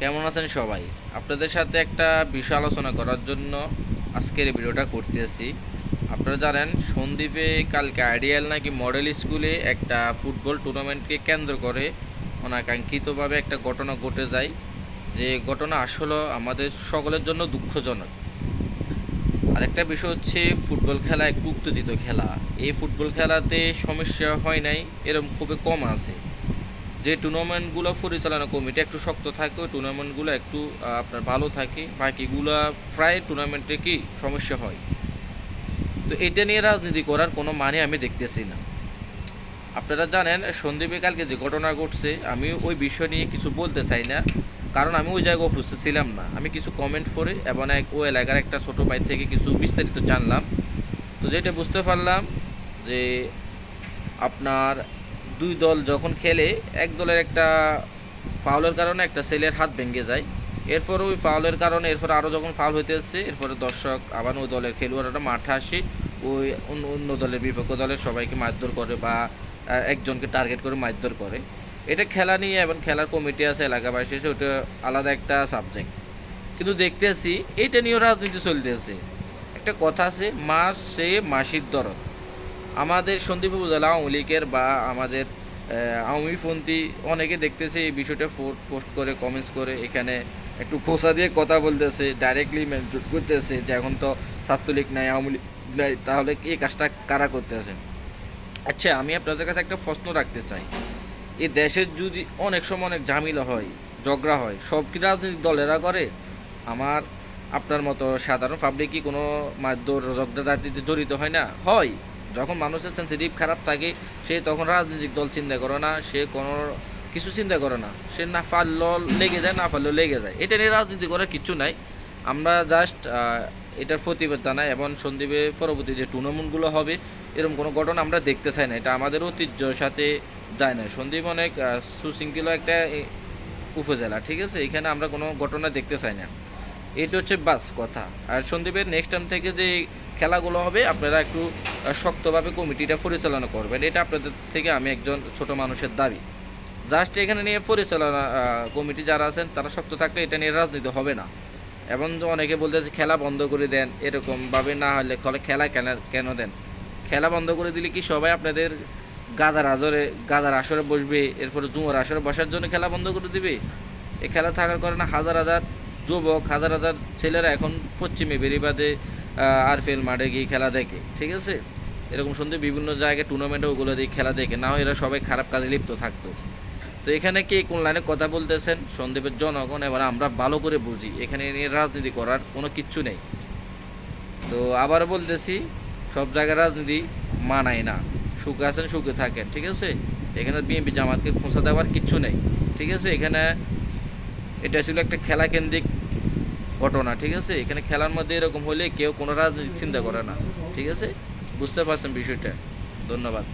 কেমন আছেন সবাই? আপনাদের সাথে একটা বিষয় আলোচনা করার জন্য আজকের ভিডিওটা করতেছি। আপনারা জানেন, সন্দ্বীপে কালকে আইডিয়াল নাকি মডেল স্কুলে একটা ফুটবল টুর্নামেন্টকে কেন্দ্র করে অনাকাঙ্ক্ষিতভাবে একটা ঘটনা ঘটে যায়। যে ঘটনা আসলে আমাদের সকলের জন্য দুঃখজনক। আরেকটা বিষয় হচ্ছে, ফুটবল খেলা একটু উত্তেজিত খেলা। এই ফুটবল খেলাতে সমস্যা হয় নাই এরকম খুবই কম আছে। যে টুর্নামেন্টগুলো পরিচালনা কমিটি একটু শক্ত থাকে, ওই টুর্নামেন্টগুলো একটু আপনার ভালো থাকে। বাকিগুলো প্রায় টুর্নামেন্টে কি সমস্যা হয়? তো এটা নিয়ে রাজনীতি করার কোনো মানে আমি দেখতেছি না। আপনারা জানেন, সন্দীপে কালকে যে ঘটনা ঘটছে, আমি ওই বিষয় নিয়ে কিছু বলতে চাই না, কারণ আমি ওই জায়গায় উপস্থিত ছিলাম না। আমি কিছু কমেন্ট করে এবং এক ও এলাকার একটা ছোট ভাই থেকে কিছু বিস্তারিত জানলাম। তো যেটা বুঝতে পারলাম যে আপনার দুই দল যখন খেলে, এক দলের একটা ফাউলের কারণে একটা ছেলের হাত ভেঙে যায়। এরপর ওই ফাউলের কারণে, এরপর আরও যখন ফাউল হইতে আসছে এরপরে দর্শক আবার ওই দলের খেলোয়াড়রা মাঠে আসে, ওই অন্য অন্য দলের বিপক্ষ দলের সবাইকে মারধর করে বা একজনকে টার্গেট করে মারধর করে। এটা খেলা নিয়ে এবং খেলার কমিটি আছে, এলাকাবাসী আছে, ওটা আলাদা একটা সাবজেক্ট কিন্তু দেখতেছি এইটা নিয়েও রাজনীতি চলতেছে। একটা কথা আছে, মাস সে মাসির দরদ। আমাদের সন্দীপ উপজেলা আওয়ামী লীগের বা আমাদের আওয়ামীপন্থী, অনেকে দেখতেছে এই বিষয়টা ফোট পোস্ট করে কমেন্টস করে, এখানে একটু খোসা দিয়ে কথা বলতেছে ডাইরেক্টলি করতেছে যে এখন তো ছাত্রলীগ নাই, আওয়ামী লীগ নাই, তাহলে এই কাজটা কারা করতেছে আচ্ছা আমি আপনাদের কাছে একটা প্রশ্ন রাখতে চাই। এই দেশের যদি অনেক সময় অনেক ঝামেলা হয়, ঝগড়া হয়, সব কি রাজনৈতিক দলেরা করে? আমার, আপনার মতো সাধারণ পাবলিক কি কোনো মারধর, ঝগড়াঝাটিতে জড়িত হয় না? হয়। যখন মানুষের সেন্সিটিভ খারাপ থাকে, সে তখন রাজনৈতিক দল চিন্তা করে না, সে কোনো কিছু চিন্তা করে না। সে না পারলেও লেগে যায়, না পারলেও লেগে যায়। এটা নিয়ে রাজনীতি করার কিছু নাই। আমরা জাস্ট এটার প্রতিবাদ জানাই এবং সন্দীপে পরবর্তী যে টুর্নামেন্টগুলো হবে, এরকম কোনো ঘটনা আমরা দেখতে চাই না। এটা আমাদের ঐতিহ্যর সাথে যায় না। সন্দীপ অনেক সুশৃঙ্খল একটা উপজেলা, ঠিক আছে? এখানে আমরা কোনো ঘটনা দেখতে চাই না। এটা হচ্ছে বাস কথা। আর সন্দীপের নেক্সট টাইম থেকে যে খেলাগুলো হবে, আপনারা একটু শক্তভাবে কমিটিটা পরিচালনা করবেন। এটা আপনাদের থেকে আমি একজন ছোট মানুষের দাবি। জাস্ট এখানে নিয়ে পরিচালনা কমিটি যারা আছেন, তারা শক্ত থাকলে এটা নিয়ে রাজনীতি হবে না। এবং অনেকে বলতেছে খেলা বন্ধ করে দেন। এরকমভাবে না হলে খেলা কেন কেন দেন? খেলা বন্ধ করে দিলে কি সবাই আপনাদের গাজার আজরে, গাজার আসরে বসবে? এরপরে জুমার আসরে বসার জন্য খেলা বন্ধ করে দিবে? এই খেলা থাকার কারণে হাজার হাজার যুবক, হাজার হাজার ছেলেরা এখন পশ্চিমে বেরিবাদে আরফেল মাঠে গিয়ে খেলা দেখে। ঠিক আছে? এরকম শুনতে বিভিন্ন জায়গায় টুর্নামেন্টে ওগুলো দিয়ে খেলা দেখে, না এরা সবাই খারাপ কাজে লিপ্ত থাকতো। তো এখানে কে কোন লাইনে কথা বলতেছেন? সন্দীপের জনগণ, এবার আমরা ভালো করে বুঝি। এখানে নিয়ে রাজনীতি করার কোনো কিচ্ছু নেই। তো আবার বলতেছি, সব জায়গায় রাজনীতি মানায় না। সুখে আছেন, সুখে থাকেন, ঠিক আছে? এখানে বিএনপি জামাতকে খোঁচা দেওয়ার কিচ্ছু নেই, ঠিক আছে? এখানে এটা ছিল একটা খেলা কেন্দ্রিক ঘটনা, ঠিক আছে? এখানে খেলার মধ্যে এরকম হলে কেউ কোনো রাজনীতি চিন্তা করে না, ঠিক আছে? বুঝতে পারছেন বিষয়টা ধন্যবাদ